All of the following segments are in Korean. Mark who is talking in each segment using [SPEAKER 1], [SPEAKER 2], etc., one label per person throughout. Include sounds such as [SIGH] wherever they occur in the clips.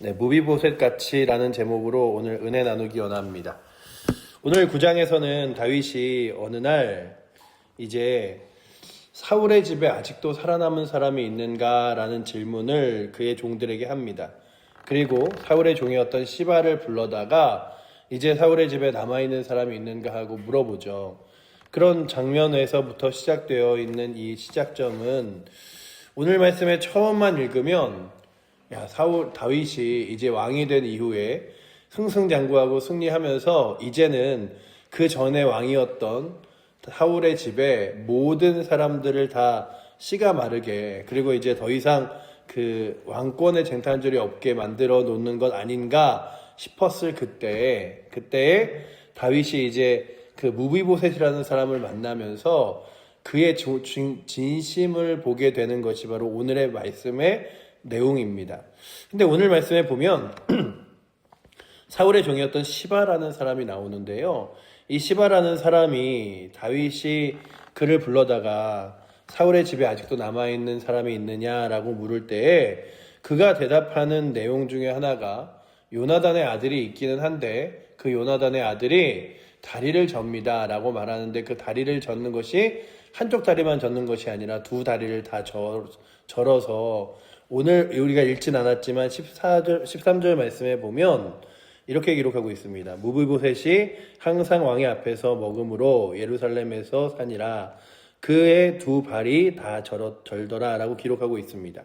[SPEAKER 1] 네, 무비보셋 같이라는 제목으로 오늘 은혜 나누기 원합니다. 오늘 9장에서는 다윗이 어느 날 이제 사울의 집에 아직도 살아남은 사람이 있는가라는 질문을 그의 종들에게 합니다. 그리고 사울의 종이었던 시바를 불러다가 이제 사울의 집에 남아있는 사람이 있는가 하고 물어보죠. 그런 장면에서부터 시작되어 있는 이 시작점은 오늘 말씀에 처음만 읽으면 야, 사울, 다윗이 이제 왕이 된 이후에 승승장구하고 승리하면서 이제는 그 전에 왕이었던 사울의 집에 모든 사람들을 다 씨가 마르게 그리고 이제 더 이상 그 왕권의 쟁탈절이 없게 만들어 놓는 것 아닌가 싶었을 그때에 그때에 다윗이 이제 그 무비보셋이라는 사람을 만나면서 그의 진심을 보게 되는 것이 바로 오늘의 말씀의 내용입니다. 근데 오늘 말씀에 보면 [CLEARS THROAT] 사울의 종이었던 시바라는 사람이 나오는데요. 이 시바라는 사람이 다윗이 그를 불러다가 사울의 집에 아직도 남아 있는 사람이 있느냐라고 물을 때에 그가 대답하는 내용 중에 하나가 요나단의 아들이 있기는 한데 그 요나단의 아들이 다리를 접니다 라고 말하는데 그 다리를 젓는 것이 한쪽 다리만 젓는 것이 아니라 두 다리를 다 절, 절어서 오늘 우리가 읽진 않았지만 14절, 13절 말씀에 보면 이렇게 기록하고 있습니다. 무비보셋이 항상 왕의 앞에서 먹음으로 예루살렘에서 사니라 그의 두 발이 다 절어, 절더라 라고 기록하고 있습니다.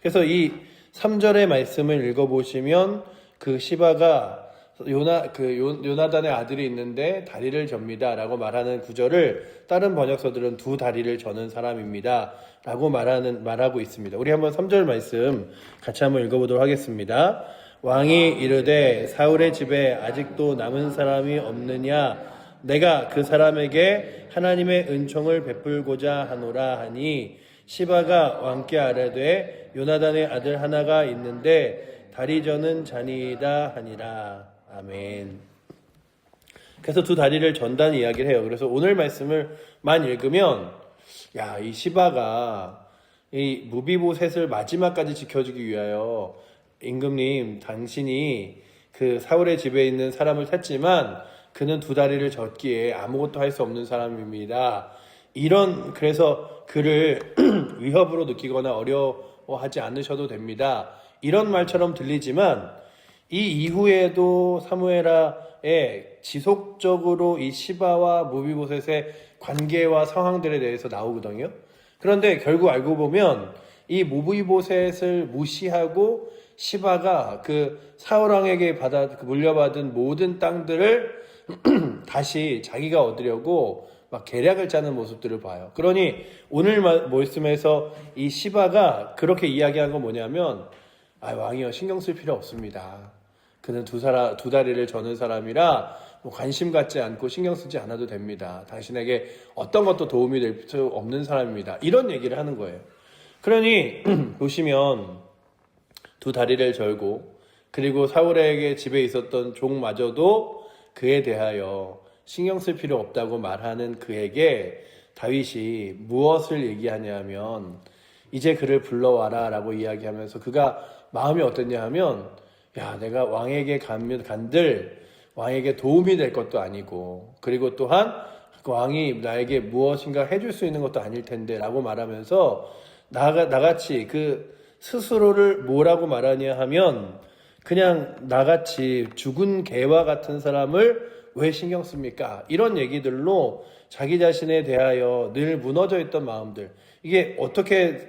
[SPEAKER 1] 그래서 이 3절의 말씀을 읽어보시면 그 시바가 요나 그 요, 요나단의 아들이 있는데 다리를 접니다라고 말하는 구절을 다른 번역서들은 두 다리를 저는 사람입니다 라고 말하는 말하고 있습니다. 우리 한번 3절 말씀 같이 한번 읽어보도록 하겠습니다. 왕이 이르되 사울의 집에 아직도 남은 사람이 없느냐 내가 그 사람에게 하나님의 은총을 베풀고자 하노라 하니 시바가 왕께 아뢰되 요나단의 아들 하나가 있는데 다리 저는 자니이다 하니라 아멘. 그래서 두 다리를 전단 이야기를 해요. 그래서 오늘 말씀을 만 읽으면 야 이 시바가 이 무비보셋을 마지막까지 지켜주기 위하여 임금님 당신이 그 사울의 집에 있는 사람을 찾지만 그는 두 다리를 젓기에 아무것도 할 수 없는 사람입니다. 이런 그래서 그를 [CLEARS THROAT] 위협으로 느끼거나 어려워하지 않으셔도 됩니다. 이런 말처럼 들리지만 이 이후에도 사무엘아의 지속적으로 이 시바와 무비보셋의 관계와 상황들에 대해서 나오거든요. 그런데 결국 알고 보면 이 무비보셋을 무시하고 시바가 그 사울왕에게 받아 그 물려받은 모든 땅들을 [CLEARS THROAT] 다시 자기가 얻으려고 막 계략을 짜는 모습들을 봐요. 그러니 오늘 마- 말씀에서 이 시바가 그렇게 이야기한 건 뭐냐면 아 왕이여 신경 쓸 필요 없습니다. 그는 두 사람 두 다리를 저는 사람이라 뭐 관심 갖지 않고 신경 쓰지 않아도 됩니다. 당신에게 어떤 것도 도움이 될 수 없는 사람입니다. 이런 얘기를 하는 거예요. 그러니 [CLEARS THROAT] 보시면 두 다리를 절고 그리고 사울에게 집에 있었던 종마저도 그에 대하여 신경 쓸 필요 없다고 말하는 그에게 다윗이 무엇을 얘기하냐면 이제 그를 불러와라 라고 이야기하면서 그가 마음이 어떻냐 하면 야 내가 왕에게 가면 간들 왕에게 도움이 될 것도 아니고 그리고 또한 그 왕이 나에게 무엇인가 해줄 수 있는 것도 아닐 텐데 라고 말하면서 나가 나같이 그 스스로를 뭐라고 말하냐 하면 그냥 나같이 죽은 개와 같은 사람을 왜 신경 씁니까? 이런 얘기들로 자기 자신에 대하여 늘 무너져 있던 마음들 이게 어떻게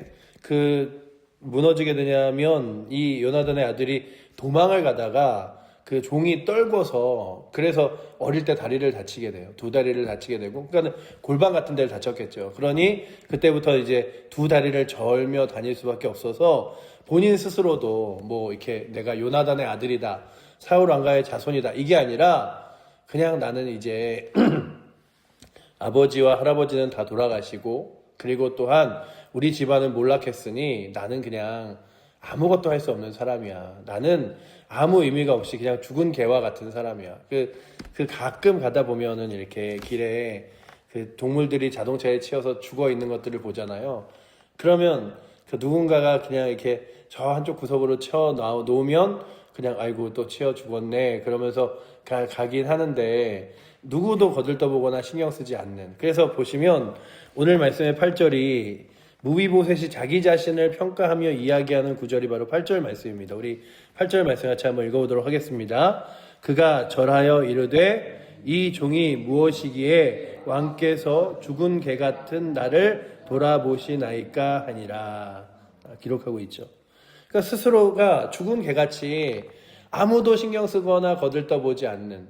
[SPEAKER 1] 그 무너지게 되냐면 이 요나단의 아들이 도망을 가다가 그 종이 떨궈서 그래서 어릴 때 다리를 다치게 돼요. 두 다리를 다치게 되고 그러니까 골반 같은 데를 다쳤겠죠. 그러니 그때부터 이제 두 다리를 절며 다닐 수밖에 없어서 본인 스스로도 뭐 이렇게 내가 요나단의 아들이다. 사울 왕가의 자손이다. 이게 아니라 그냥 나는 이제 [CLEARS THROAT] 아버지와 할아버지는 다 돌아가시고 그리고 또한 우리 집안은 몰락했으니 나는 그냥 아무것도 할 수 없는 사람이야. 나는 아무 의미가 없이 그냥 죽은 개와 같은 사람이야. 그, 그 가끔 가다 보면은 이렇게 길에 그 동물들이 자동차에 치여서 죽어 있는 것들을 보잖아요. 그러면 그 누군가가 그냥 이렇게 저 한쪽 구석으로 쳐 놓으면 그냥 아이고 또 치여 죽었네 그러면서 가, 가긴 하는데 누구도 거들떠보거나 신경 쓰지 않는 그래서 보시면 오늘 말씀의 8절이 무비보셋이 자기 자신을 평가하며 이야기하는 구절이 바로 8절 말씀입니다. 우리 8절 말씀 같이 한번 읽어보도록 하겠습니다. 그가 절하여 이르되 이 종이 무엇이기에 왕께서 죽은 개 같은 나를 돌아보시나이까 하니라 아, 기록하고 있죠. 그러니까 스스로가 죽은 개같이 아무도 신경 쓰거나 거들떠보지 않는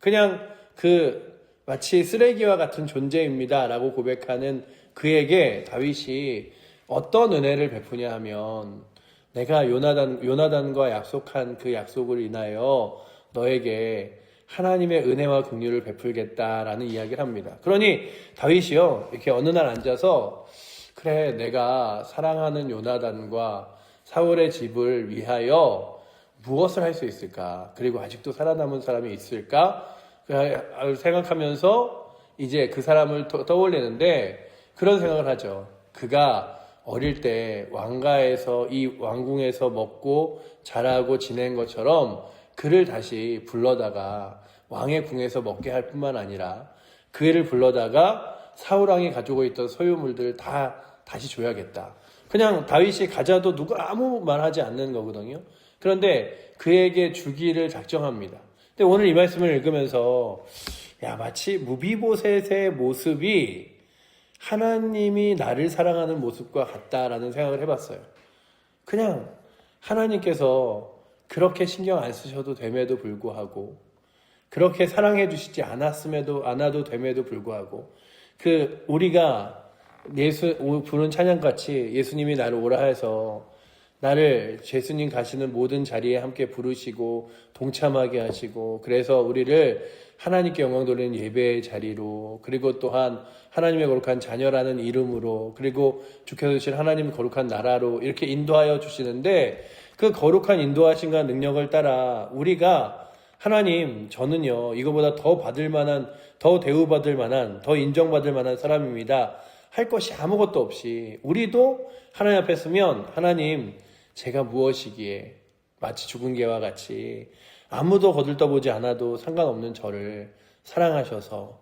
[SPEAKER 1] 그냥 그 마치 쓰레기와 같은 존재입니다라고 고백하는 그에게 다윗이 어떤 은혜를 베푸냐 하면 내가 요나단 요나단과 약속한 그 약속을 인하여 너에게 하나님의 은혜와 긍휼을 베풀겠다라는 이야기를 합니다. 그러니 다윗이요 이렇게 어느 날 앉아서 그래 내가 사랑하는 요나단과 사울의 집을 위하여 무엇을 할 수 있을까? 그리고 아직도 살아남은 사람이 있을까? 그 생각하면서 이제 그 사람을 떠- 떠올리는데 그런 생각을 하죠. 그가 어릴 때 왕가에서 이 왕궁에서 먹고 자라고 지낸 것처럼 그를 다시 불러다가 왕의 궁에서 먹게 할 뿐만 아니라 그 애를 불러다가 사울왕이 가지고 있던 소유물들을 다 다시 줘야겠다. 그냥 다윗이 가자도 누가 아무 말 하지 않는 거거든요. 그런데 그에게 주기를 작정합니다. 근데 오늘 이 말씀을 읽으면서 야 마치 무비보셋의 모습이 하나님이 나를 사랑하는 모습과 같다라는 생각을 해봤어요. 그냥 하나님께서 그렇게 신경 안 쓰셔도 됨에도 불구하고 그렇게 사랑해 주시지 않았음에도 않아도 됨에도 불구하고 그 우리가 예수 오- 부른 찬양같이 예수님이 나를 오라 해서 나를 예수님 가시는 모든 자리에 함께 부르시고 동참하게 하시고 그래서 우리를 하나님께 영광 돌리는 예배의 자리로 그리고 또한 하나님의 거룩한 자녀라는 이름으로 그리고 주께서 주신 하나님의 거룩한 나라로 이렇게 인도하여 주시는데 그 거룩한 인도하심과 능력을 따라 우리가 하나님 저는요 이거보다 더 받을 만한 더 대우받을 만한 더 인정받을 만한 사람입니다. 할 것이 아무것도 없이 우리도 하나님 앞에 서면 하나님 제가 무엇이기에 마치 죽은 개와 같이 아무도 거들떠보지 않아도 상관없는 저를 사랑하셔서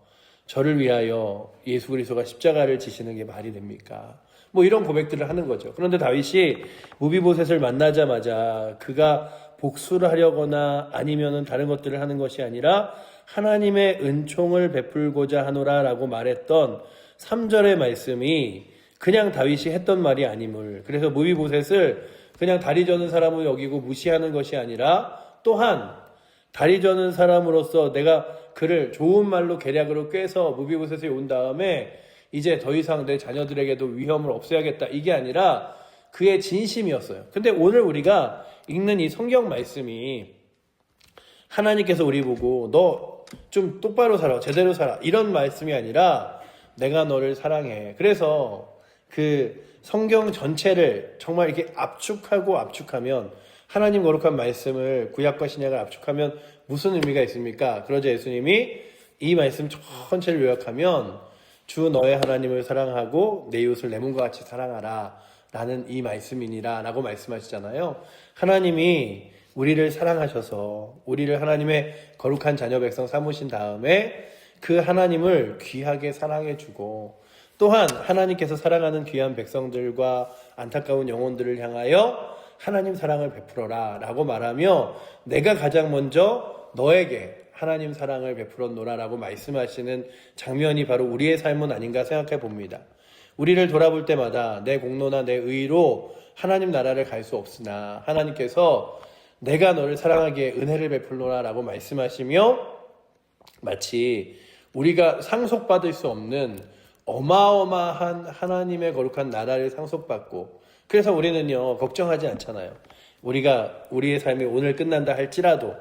[SPEAKER 1] 저를 위하여 예수 그리스도가 십자가를 지시는 게 말이 됩니까? 뭐 이런 고백들을 하는 거죠. 그런데 다윗이 무비보셋을 만나자마자 그가 복수를 하려거나 아니면은 다른 것들을 하는 것이 아니라 하나님의 은총을 베풀고자 하노라라고 말했던 3절의 말씀이 그냥 다윗이 했던 말이 아님을 그래서 무비보셋을 그냥 다리 저는 사람을 여기고 무시하는 것이 아니라 또한 다리 저는 사람으로서 내가 그를 좋은 말로 계략으로 꿰서 무비보셋에 온 다음에 이제 더 이상 내 자녀들에게도 위험을 없애야겠다 이게 아니라 그의 진심이었어요. 근데 오늘 우리가 읽는 이 성경 말씀이 하나님께서 우리 보고 너 좀 똑바로 살아, 제대로 살아 이런 말씀이 아니라 내가 너를 사랑해. 그래서 그 성경 전체를 정말 이렇게 압축하고 압축하면 하나님 거룩한 말씀을 구약과 신약을 압축하면 무슨 의미가 있습니까? 그러자 예수님이 이 말씀 전체를 요약하면 주 너의 하나님을 사랑하고 내 이웃을 내 몸과 같이 사랑하라 라는 이 말씀이니라 라고 말씀하시잖아요. 하나님이 우리를 사랑하셔서 우리를 하나님의 거룩한 자녀 백성 삼으신 다음에 그 하나님을 귀하게 사랑해 주고 또한 하나님께서 사랑하는 귀한 백성들과 안타까운 영혼들을 향하여 하나님 사랑을 베풀어라 라고 말하며 내가 가장 먼저 너에게 하나님 사랑을 베풀었노라 라고 말씀하시는 장면이 바로 우리의 삶은 아닌가 생각해 봅니다. 우리를 돌아볼 때마다 내 공로나 내 의로 하나님 나라를 갈 수 없으나 하나님께서 내가 너를 사랑하기에 은혜를 베풀노라 라고 말씀하시며 마치 우리가 상속받을 수 없는 어마어마한 하나님의 거룩한 나라를 상속받고 그래서 우리는요 걱정하지 않잖아요. 우리가 우리의 삶이 오늘 끝난다 할지라도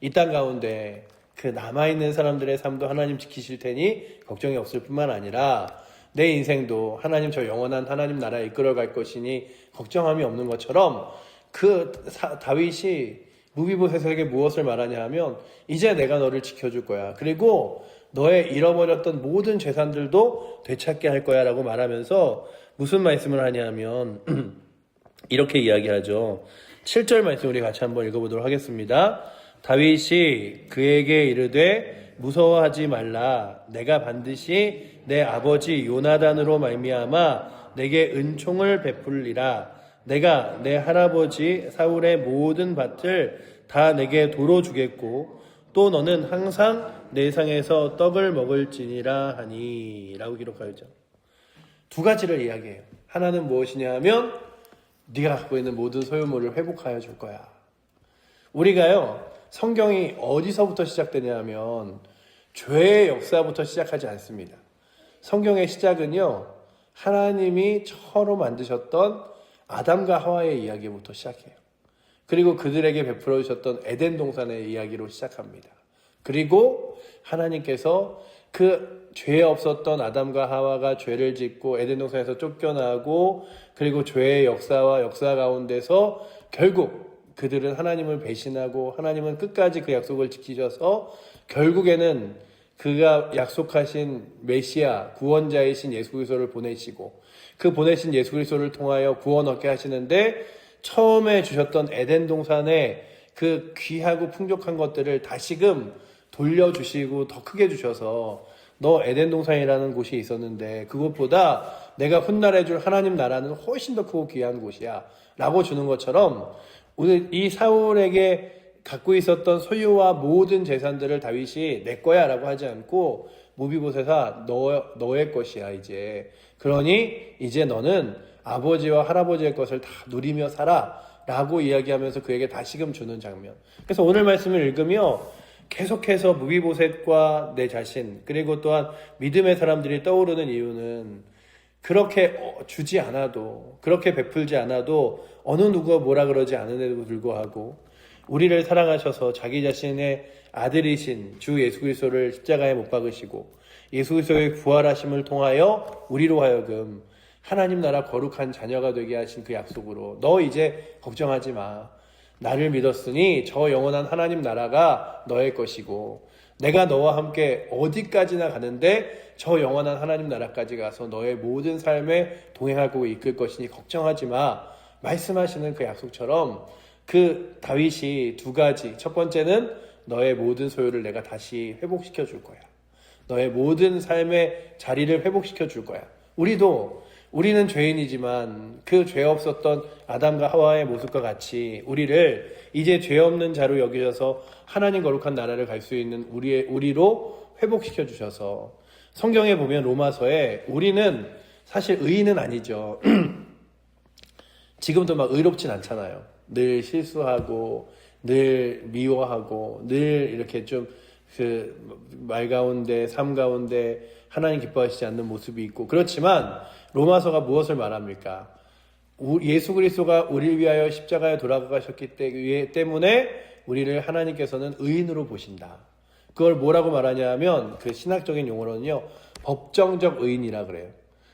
[SPEAKER 1] 이 땅 가운데 그 남아 있는 사람들의 삶도 하나님 지키실 테니 걱정이 없을 뿐만 아니라 내 인생도 하나님 저 영원한 하나님 나라에 이끌어 갈 것이니 걱정함이 없는 것처럼 그 사- 다윗이 무비보셋에게 무엇을 말하냐 하면 이제 내가 너를 지켜줄 거야. 그리고 너의 잃어버렸던 모든 재산들도 되찾게 할 거야 라고 말하면서 무슨 말씀을 하냐 하면 [CLEARS THROAT] 이렇게 이야기하죠. 7절 말씀 우리 같이 한번 읽어보도록 하겠습니다. 다윗이 그에게 이르되 무서워하지 말라 내가 반드시 내 아버지 요나단으로 말미암아 내게 은총을 베풀리라 내가 내 할아버지 사울의 모든 밭을 다 내게 도로 주겠고 또 너는 항상 내 상에서 떡을 먹을지니라 하니 라고 기록하였죠. 두 가지를 이야기해요. 하나는 무엇이냐 하면 네가 갖고 있는 모든 소유물을 회복하여 줄 거야. 우리가요 성경이 어디서부터 시작되냐 하면 죄의 역사부터 시작하지 않습니다. 성경의 시작은요 하나님이 처로 만드셨던 아담과 하와의 이야기부터 시작해요. 그리고 그들에게 베풀어 주셨던 에덴 동산의 이야기로 시작합니다. 그리고 하나님께서 그 죄 없었던 아담과 하와가 죄를 짓고 에덴 동산에서 쫓겨나고 그리고 죄의 역사와 역사 가운데서 결국 그들은 하나님을 배신하고 하나님은 끝까지 그 약속을 지키셔서 결국에는 그가 약속하신 메시아 구원자이신 예수 그리스도를 보내시고 그 보내신 예수 그리스도를 통하여 구원 얻게 하시는데 처음에 주셨던 에덴 동산의 그 귀하고 풍족한 것들을 다시금 돌려주시고 더 크게 주셔서 너 에덴 동산이라는 곳이 있었는데 그것보다 내가 훗날에 줄 하나님 나라는 훨씬 더 크고 귀한 곳이야 라고 주는 것처럼 오늘 이 사울에게 갖고 있었던 소유와 모든 재산들을 다윗이 내 거야 라고 하지 않고 무비보세사 너, 너의 것이야 이제. 그러니 이제 너는 아버지와 할아버지의 것을 다 누리며 살아 라고 이야기하면서 그에게 다시금 주는 장면. 그래서 오늘 말씀을 읽으며 계속해서 무비보셋과 내 자신 그리고 또한 믿음의 사람들이 떠오르는 이유는 그렇게 어, 주지 않아도 그렇게 베풀지 않아도 어느 누가 뭐라 그러지 않은데도 불구하고 우리를 사랑하셔서 자기 자신의 아들이신 주 예수 그리스도를 십자가에 못 박으시고 예수 그리스도의 부활하심을 통하여 우리로 하여금 하나님 나라 거룩한 자녀가 되게 하신 그 약속으로 너 이제 걱정하지 마. 나를 믿었으니 저 영원한 하나님 나라가 너의 것이고 내가 너와 함께 어디까지나 가는데 저 영원한 하나님 나라까지 가서 너의 모든 삶에 동행하고 이끌 것이니 걱정하지 마. 말씀하시는 그 약속처럼 그 다윗이 두 가지. 첫 번째는 너의 모든 소유를 내가 다시 회복시켜 줄 거야. 너의 모든 삶의 자리를 회복시켜 줄 거야. 우리도 우리는 죄인이지만 그 죄 없었던 아담과 하와의 모습과 같이 우리를 이제 죄 없는 자로 여기셔서 하나님 거룩한 나라를 갈 수 있는 우리의 우리로 회복시켜 주셔서 성경에 보면 로마서에 우리는 사실 의인은 아니죠. [CLEARS THROAT] 지금도 막 의롭진 않잖아요. 늘 실수하고 늘 미워하고 늘 이렇게 좀그 말 가운데 삶 가운데 하나님 기뻐하시지 않는 모습이 있고 그렇지만 로마서가 무엇을 말합니까? 우- 예수 그리스도가 우리를 위하여 십자가에 돌아가셨기 때- 때문에 우리를 하나님께서는 의인으로 보신다. 그걸 뭐라고 말하냐면 그 신학적인 용어로는요 법정적 의인이라 그래요.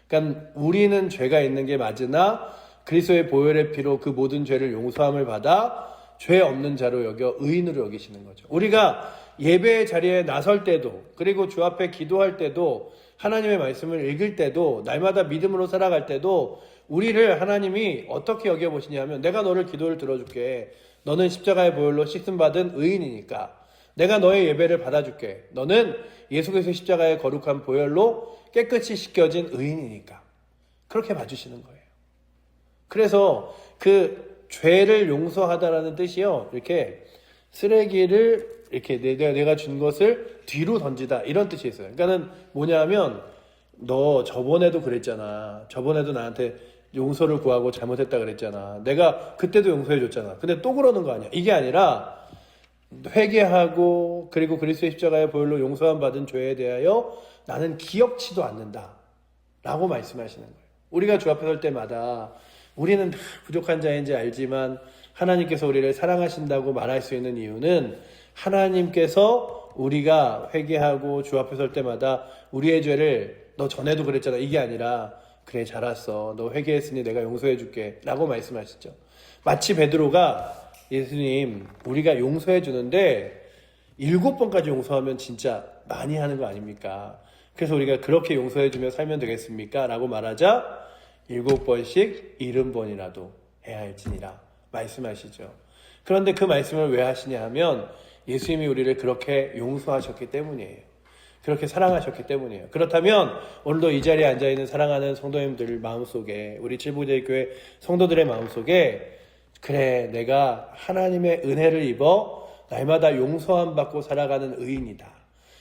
[SPEAKER 1] 그러니까 우리는 죄가 있는 게 맞으나 그리스도의 보혈의 피로 그 모든 죄를 용서함을 받아 죄 없는 자로 여겨 의인으로 여기시는 거죠. 우리가 예배의 자리에 나설 때도 그리고 주 앞에 기도할 때도 하나님의 말씀을 읽을 때도 날마다 믿음으로 살아갈 때도 우리를 하나님이 어떻게 여겨 보시냐면 내가 너를 기도를 들어줄게. 너는 십자가의 보혈로 씻음 받은 의인이니까 내가 너의 예배를 받아줄게. 너는 예수 그리스도 십자가의 거룩한 보혈로 깨끗이 씻겨진 의인이니까 그렇게 봐주시는 거예요. 그래서 그 죄를 용서하다라는 뜻이요. 이렇게 쓰레기를 이렇게 내가 내가 준 것을 뒤로 던지다 이런 뜻이 있어요. 그러니까는 뭐냐면 너 저번에도 그랬잖아. 저번에도 나한테 용서를 구하고 잘못했다 그랬잖아. 내가 그때도 용서해 줬잖아. 근데 또 그러는 거 아니야. 이게 아니라 회개하고 그리고 그리스도의 십자가의 보혈로 용서함 받은 죄에 대하여 나는 기억치도 않는다. 라고 말씀하시는 거예요. 우리가 주 앞에 설 때마다 우리는 다 부족한 자인지 알지만 하나님께서 우리를 사랑하신다고 말할 수 있는 이유는 하나님께서 우리가 회개하고 주 앞에 설 때마다 우리의 죄를 너 전에도 그랬잖아. 이게 아니라 그래 잘 왔어. 너 회개했으니 내가 용서해 줄게. 라고 말씀하시죠. 마치 베드로가 예수님 우리가 용서해 주는데 일곱 번까지 용서하면 진짜 많이 하는 거 아닙니까? 그래서 우리가 그렇게 용서해 주며 살면 되겠습니까? 라고 말하자 일곱 번씩 일흔 번이라도 해야 할지니라 말씀하시죠. 그런데 그 말씀을 왜 하시냐 하면 예수님이 우리를 그렇게 용서하셨기 때문이에요. 그렇게 사랑하셨기 때문이에요. 그렇다면 오늘도 이 자리에 앉아 있는 사랑하는 성도님들 마음속에 우리 칠부제교회 성도들의 마음속에 그래 내가 하나님의 은혜를 입어 날마다 용서함 받고 살아가는 의인이다.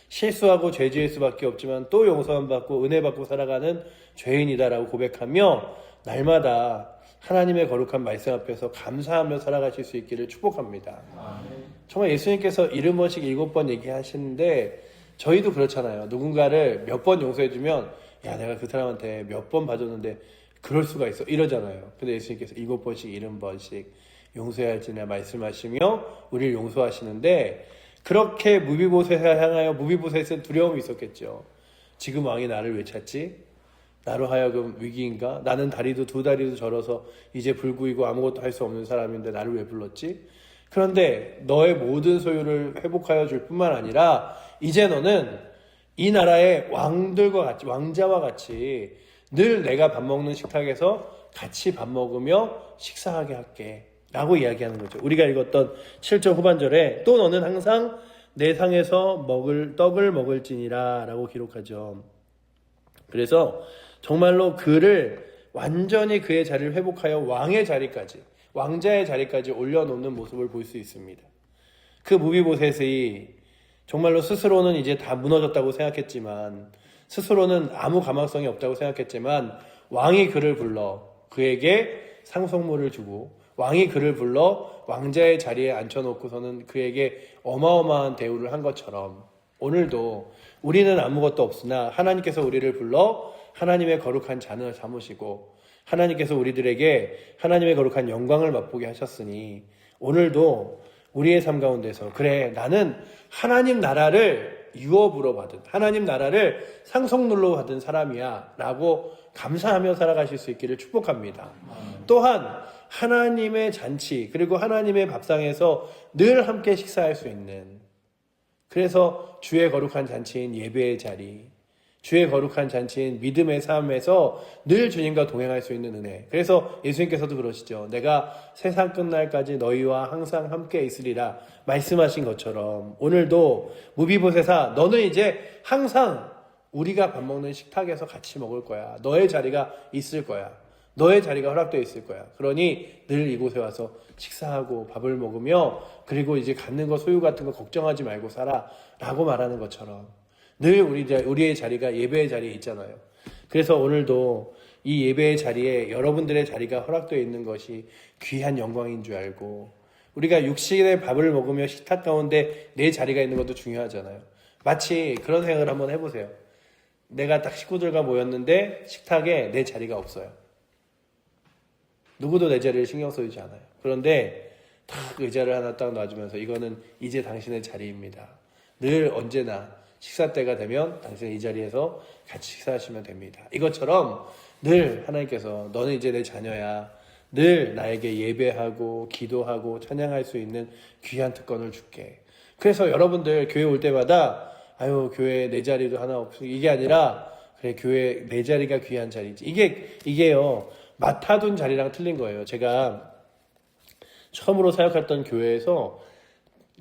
[SPEAKER 1] 실수하고 죄 지을 수밖에 없지만 또 용서함 받고 은혜 받고 살아가는 죄인이다라고 고백하며 날마다 하나님의 거룩한 말씀 앞에서 감사하며 살아가실 수 있기를 축복합니다. 정말 예수님께서 일흔 번씩 일곱 번 얘기하시는데 저희도 그렇잖아요. 누군가를 몇 번 용서해주면 야 내가 그 사람한테 몇 번 봐줬는데 그럴 수가 있어 이러잖아요. 근데 예수님께서 일곱 번씩 일흔 번씩 용서해야 할지냐 말씀하시며 우리를 용서하시는데 그렇게 무비보셋을 향하여 무비보셋은 두려움이 있었겠죠. 지금 왕이 나를 왜 찾지? 나로 하여금 위기인가? 나는 다리도 두 다리도 절어서 이제 불구이고 아무것도 할 수 없는 사람인데 나를 왜 불렀지? 그런데 너의 모든 소유를 회복하여 줄 뿐만 아니라 이제 너는 이 나라의 왕들과 같이 왕자와 같이 늘 내가 밥 먹는 식탁에서 같이 밥 먹으며 식사하게 할게. 라고 이야기하는 거죠. 우리가 읽었던 7절 후반절에 또 너는 항상 내 상에서 먹을 떡을 먹을지니라 라고 기록하죠. 그래서 정말로 그를 완전히 그의 자리를 회복하여 왕의 자리까지 왕자의 자리까지 올려놓는 모습을 볼 수 있습니다. 그 무비보셋이 정말로 스스로는 이제 다 무너졌다고 생각했지만 스스로는 아무 가망성이 없다고 생각했지만 왕이 그를 불러 그에게 상속물을 주고 왕이 그를 불러 왕자의 자리에 앉혀놓고서는 그에게 어마어마한 대우를 한 것처럼 오늘도 우리는 아무것도 없으나 하나님께서 우리를 불러 하나님의 거룩한 잔을 삼으시고 하나님께서 우리들에게 하나님의 거룩한 영광을 맛보게 하셨으니 오늘도 우리의 삶 가운데서 그래 나는 하나님 나라를 유업으로 받은 하나님 나라를 상속물로 받은 사람이야 라고 감사하며 살아가실 수 있기를 축복합니다. 또한 하나님의 잔치 그리고 하나님의 밥상에서 늘 함께 식사할 수 있는 그래서 주의 거룩한 잔치인 예배의 자리 주의 거룩한 잔치인 믿음의 삶에서 늘 주님과 동행할 수 있는 은혜. 그래서 예수님께서도 그러시죠. 내가 세상 끝날까지 너희와 항상 함께 있으리라 말씀하신 것처럼 오늘도 무비보세사 너는 이제 항상 우리가 밥 먹는 식탁에서 같이 먹을 거야. 너의 자리가 있을 거야. 너의 자리가 허락되어 있을 거야. 그러니 늘 이곳에 와서 식사하고 밥을 먹으며 그리고 이제 갖는 거 소유 같은 거 걱정하지 말고 살아. 라고 말하는 것처럼 늘 우리, 자- 우리의 자리가 예배의 자리에 있잖아요. 그래서 오늘도 이 예배의 자리에 여러분들의 자리가 허락되어 있는 것이 귀한 영광인 줄 알고 우리가 육신의 밥을 먹으며 식탁 가운데 내 자리가 있는 것도 중요하잖아요. 마치 그런 생각을 한번 해보세요. 내가 딱 식구들과 모였는데 식탁에 내 자리가 없어요. 누구도 내 자리를 신경 써주지 않아요. 그런데 탁 의자를 하나 딱 놔주면서 이거는 이제 당신의 자리입니다. 늘 언제나 식사 때가 되면 당신은 이 자리에서 같이 식사하시면 됩니다. 이것처럼 늘 하나님께서 너는 이제 내 자녀야. 늘 나에게 예배하고 기도하고 찬양할 수 있는 귀한 특권을 줄게. 그래서 여러분들 교회 올 때마다 아유 교회 내 자리도 하나 없어 이게 아니라 그래 교회 내 자리가 귀한 자리지. 이게 이게요 맡아둔 자리랑 틀린 거예요. 제가 처음으로 사역했던 교회에서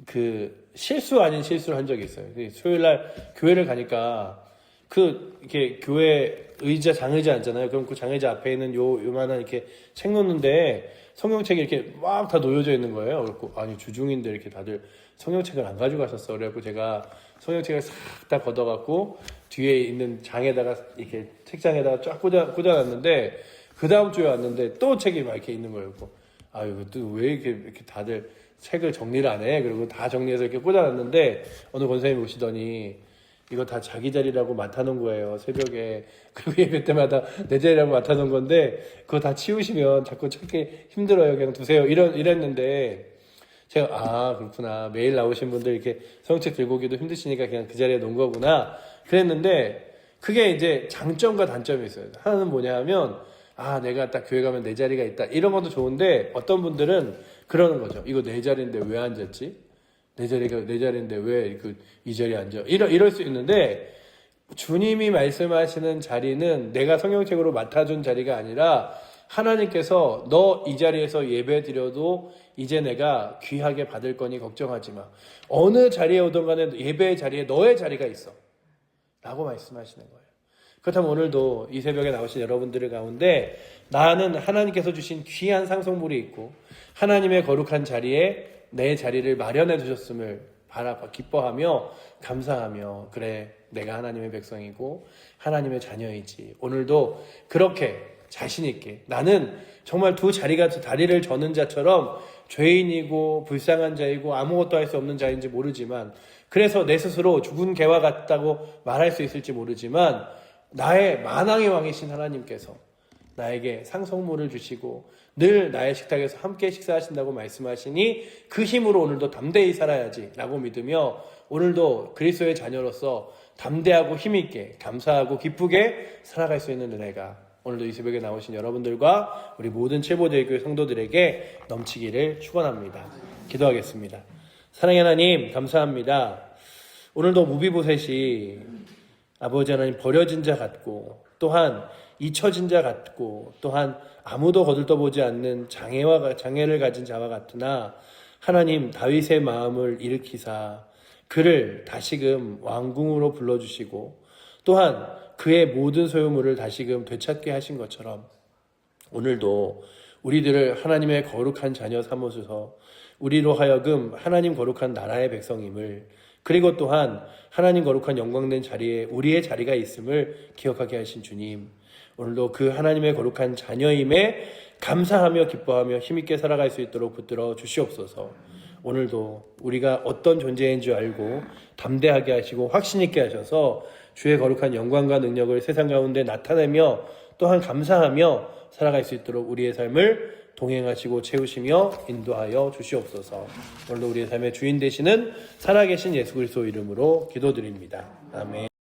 [SPEAKER 1] 그 실수 아닌 실수를 한 적이 있어요. 그 수요일 날 교회를 가니까 그 이렇게 교회 의자 장의자 앉잖아요. 그럼 그 장의자 앞에 있는 요 요만한 이렇게 책 놓는데 성경책이 이렇게 막 다 놓여져 있는 거예요. 그래고 아니 주중인데 이렇게 다들 성경책을 안 가지고 가셨어. 그래갖고 제가 성경책을 싹 다 걷어갖고 뒤에 있는 장에다가 이렇게 책장에다가 쫙 꽂아 꽂아놨는데 그 다음 주에 왔는데 또 책이 막 이렇게 있는 거예요. 아유 또 왜 이렇게 이렇게 다들 책을 정리를 안 해? 그리고 다 정리해서 이렇게 꽂아놨는데 어느 권사님이 오시더니 이거 다 자기 자리라고 맡아놓은 거예요 새벽에. [LAUGHS] 그리고 예배 때마다 내 자리라고 맡아놓은 건데 그거 다 치우시면 자꾸 찾기 힘들어요. 그냥 두세요. 이런 이랬는데 제가 아 그렇구나. 매일 나오신 분들 이렇게 성책 들고 오기도 힘드시니까 그냥 그 자리에 놓은 거구나. 그랬는데 그게 이제 장점과 단점이 있어요. 하나는 뭐냐면 아 내가 딱 교회 가면 내 자리가 있다. 이런 것도 좋은데 어떤 분들은 그러는 거죠 이거 내 자리인데 왜 앉았지 내 자리가 내 자리인데 왜 그 이 자리에 앉아 이럴 이럴 수 있는데 주님이 말씀하시는 자리는 내가 성경책으로 맡아준 자리가 아니라 하나님께서 너 이 자리에서 예배 드려도 이제 내가 귀하게 받을 거니 걱정하지 마. 어느 자리에 오든 간에 예배의 자리에 너의 자리가 있어. 라고 말씀하시는 거예요. 그렇다면 오늘도 이 새벽에 나오신 여러분들 가운데 나는 하나님께서 주신 귀한 상속물이 있고 하나님의 거룩한 자리에 내 자리를 마련해 주셨음을 바라 기뻐하며 감사하며 그래 내가 하나님의 백성이고 하나님의 자녀이지. 오늘도 그렇게 자신 있게 나는 정말 두 자리가 다리를 저는 자처럼 죄인이고 불쌍한 자이고 아무것도 할 수 없는 자인지 모르지만 그래서 내 스스로 죽은 개와 같다고 말할 수 있을지 모르지만 나의 만왕의 왕이신 하나님께서 나에게 상속물을 주시고 늘 나의 식탁에서 함께 식사하신다고 말씀하시니 그 힘으로 오늘도 담대히 살아야지 라고 믿으며 오늘도 그리스도의 자녀로서 담대하고 힘있게 감사하고 기쁘게 살아갈 수 있는 은혜가 오늘도 이 새벽에 나오신 여러분들과 우리 모든 최보대교회 성도들에게 넘치기를 축원합니다. 기도하겠습니다. 사랑의 하나님 감사합니다. 오늘도 무비보셋이 아버지 하나님 버려진 자 같고 또한 잊혀진 자 같고 또한 아무도 거들떠보지 않는 장애와 장애를 가진 자와 같으나 하나님 다윗의 마음을 일으키사 그를 다시금 왕궁으로 불러주시고 또한 그의 모든 소유물을 다시금 되찾게 하신 것처럼 오늘도 우리들을 하나님의 거룩한 자녀 삼으소서. 우리로 하여금 하나님 거룩한 나라의 백성임을 그리고 또한 하나님 거룩한 영광된 자리에 우리의 자리가 있음을 기억하게 하신 주님 오늘도 그 하나님의 거룩한 자녀임에 감사하며 기뻐하며 힘있게 살아갈 수 있도록 붙들어 주시옵소서. 오늘도 우리가 어떤 존재인 줄 알고 담대하게 하시고 확신 있게 하셔서 주의 거룩한 영광과 능력을 세상 가운데 나타내며 또한 감사하며 살아갈 수 있도록 우리의 삶을 동행하시고 채우시며 인도하여 주시옵소서. 오늘도 우리의 삶의 주인 되시는 살아계신 예수 그리스도 이름으로 기도드립니다. 아멘.